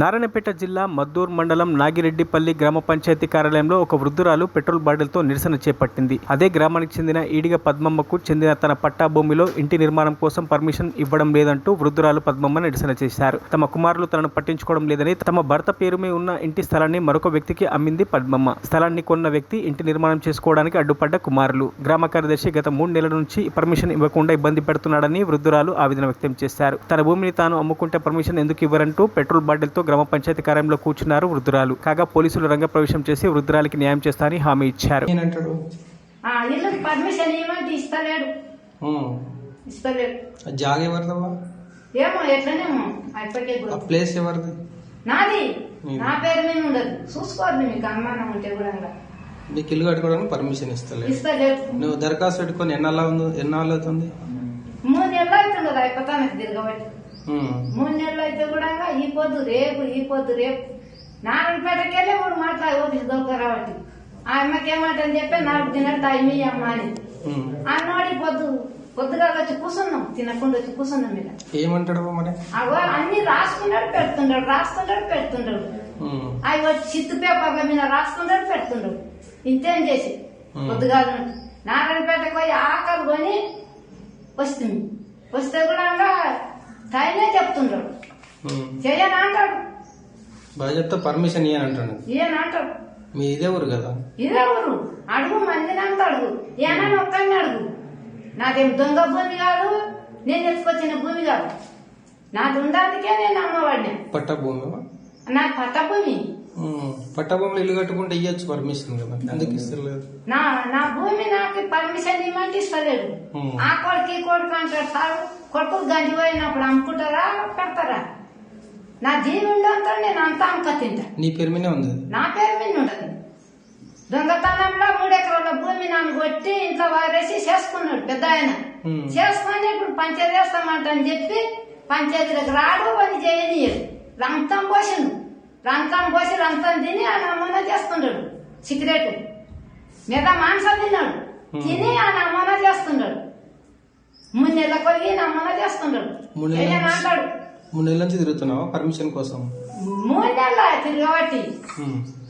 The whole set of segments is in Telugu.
నారాయణపేట జిల్లా మద్దూర్ మండలం నాగిరెడ్డిపల్లి గ్రామ పంచాయతీ కార్యాలయంలో ఒక వృద్ధురాలు పెట్రోల్ బాటిల్తో నిరసన చేపట్టింది. అదే గ్రామానికి చెందిన ఈడిగ పద్మమ్మకు చెందిన తన పట్టా భూమిలో ఇంటి నిర్మాణం కోసం పర్మిషన్ ఇవ్వడం లేదంటూ వృద్ధురాలు పద్మమ్మ నిరసన చేశారు. తమ కుమారులు తనను పట్టించుకోవడం లేదని తమ భర్త పేరు మీద ఉన్న ఇంటి స్థలాన్ని మరొక వ్యక్తికి అమ్మింది పద్మమ్మ. స్థలాన్ని కొన్న వ్యక్తి ఇంటి నిర్మాణం చేసుకోవడానికి అడ్డుపడ్డ కుమారులు. గ్రామ కార్యదర్శి గత మూడు నెలల నుంచి పర్మిషన్ ఇవ్వకుండా ఇబ్బంది పెడుతున్నాడని వృద్ధురాలు ఆవేదన వ్యక్తం చేశారు. తన భూమిని తాను అమ్ముకుంటే పర్మిషన్ ఎందుకు ఇవ్వరంటూ పెట్రోల్ బాటిల్తో గ్రామ పంచాయతీ కార్యాలయంలో కూర్చున్నారు వృద్ధురాలు. కాగా పోలీసులు రంగప్రవేశం చేసి వృద్ధురాలికి న్యాయం చేస్తారని హామీ ఇచ్చారు. జాగ ఎవరిదమ్మా ఏమో ఎట్లనేమో అయిపోయి ఆ ప్లేస్ ఎవరిది? నాది. ఉమ్. నా పేరు మీద ఉండదు. చూసుకోవద్దు మీకు అనుమానం ఉంటే కూడా. నీకు ఇల్లు కట్టుకోవడానికి పర్మిషన్ ఇస్తలేదు ఇస్తలేడు. నువ్వు దరఖాస్తు పెట్టుకొని ఎన్నాళ్ళు ఉంది? ఎన్నాళ్ళు అవుతుంది? మూడు నెలలు అవుతుంది అయిపోతాను తిరగబట్టి. మూడు నెలలు అయితే కూడా ఈ పొద్దు రేపు ఈ పొద్దు రేపు. నారాయణపేటకి వెళ్ళి మూడు మాట్లాడి ఓఫీస్ దొరకరాబట్టి ఆ అమ్మకి ఏమంటని చెప్పి నాకు తిన టైం అమ్మ అని. ఉమ్. అన్నోడి పొద్దు పొద్దుగా వచ్చి కూర్చున్నాం తినకుండా వచ్చి కూర్చున్నాం మీద ఏమంటాడు మరి? అగో అన్ని రాసుకున్నాడు పెడుతుండడు రాస్తున్నాడు పెడుతుండడు. ఉమ్. అవి వచ్చి చిత్తు పేపర్ల మీద రాసుకుంటాడు పెడుతుండడు. ఇంతేం చేసి. పొద్దుగా నారాయణపేటకు పోయి ఆకలి కొని వస్తుంది. వస్తే కూడా చెప్తుండడు ఉమ్. చెయ్యని అంటాడు. బాగా చెప్తా పర్మిషన్ ఇయ్యని అంటాడు ఈయన అంటాడు. మీ ఇదే ఊరు కదా? ఇదే ఊరు. అడుగు మందిని అంత అడుగు. ఏనా ఒక్కడిని అడుగు. నాదేం దొంగ భూమి కాదు నేను ఎత్తుకొచ్చిన భూమి కాదు. నాది ఉండడానికే నేను అమ్మవాడిని. పట్ట భూమి నాకు పట్ట భూమి పట్ట భూమిలో ఇల్లు కట్టుకుంటే ఇయ్యొచ్చు పర్మిషన్ కదా. ఎందుకు ఇస్తలేదు? నా నా భూమి నాకు పర్మిషన్ ఇవ్వమంటే ఇస్తలేడు ఉమ్. ఆ కొడుకు ఈ కొడుకు అంటాడు సార్ కొడుకులు గంజి పోయినప్పుడు అమ్ముకుంటారా పెడతారా? నా జీవుల్లో అంతా నేను అంతా అమ్మక తింటా. నీ పేరు మీదే ఉంది. నా పేరు మీద ఉండదు. దొంగతనంలో మూడు ఎకరాల భూమి నన్ను కొట్టి ఇంట్లో వారేసి చేసుకున్నాడు పెద్ద ఆయన. చేసుకొని ఇప్పుడు పంచాయతీ వేస్తామంట అని చెప్పి పంచాయతీలకు రాడు పని చేయనీయడు. రంతం పోసిండు రంతం పోసి రంతం తిని ఆ నమూనా చేస్తుండడు. సిగరెట్. మీద మాంసం తిన్నాడు. తిని ఆ నమూనా చేస్తుండడు. మూడు నెలల కొలిగి నమూనా చేస్తుండడు. అంటాడు మూడు నెలల నుంచి తిరుగుతున్నావా? పర్మిషన్ కోసం? మూడు నెలల తిరగబట్టి.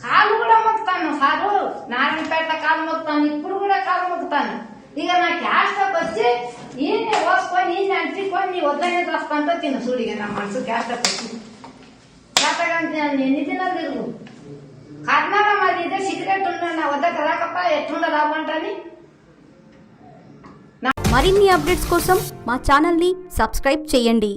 కాళ్ళు కూడా మొక్కుతాను. సారు నారాయణపేట కాలు మొక్కుతాను. ఇప్పుడు కూడా కాలు మొక్కుతాను. ఇక నా క్యాస్ట్కి వచ్చి ఈయన పోసుకొని ఈయన అంటుకొని వద్దనే వస్తాంతో తిన. చూడు ఇక నా మనసు క్యాస్ట్కి వచ్చి. చేతగాని ఎన్ని తినాలి తిరుగు కర్ణాల మరి ఇదే సిగరెట్ ఉన్నాడు నా వద్దకు రాకప్ప ఎట్లుండ అవ్వంటని మరిన్ని అప్డేట్స్ కోసం మా ఛానల్ని సబ్స్క్రైబ్ చేయండి.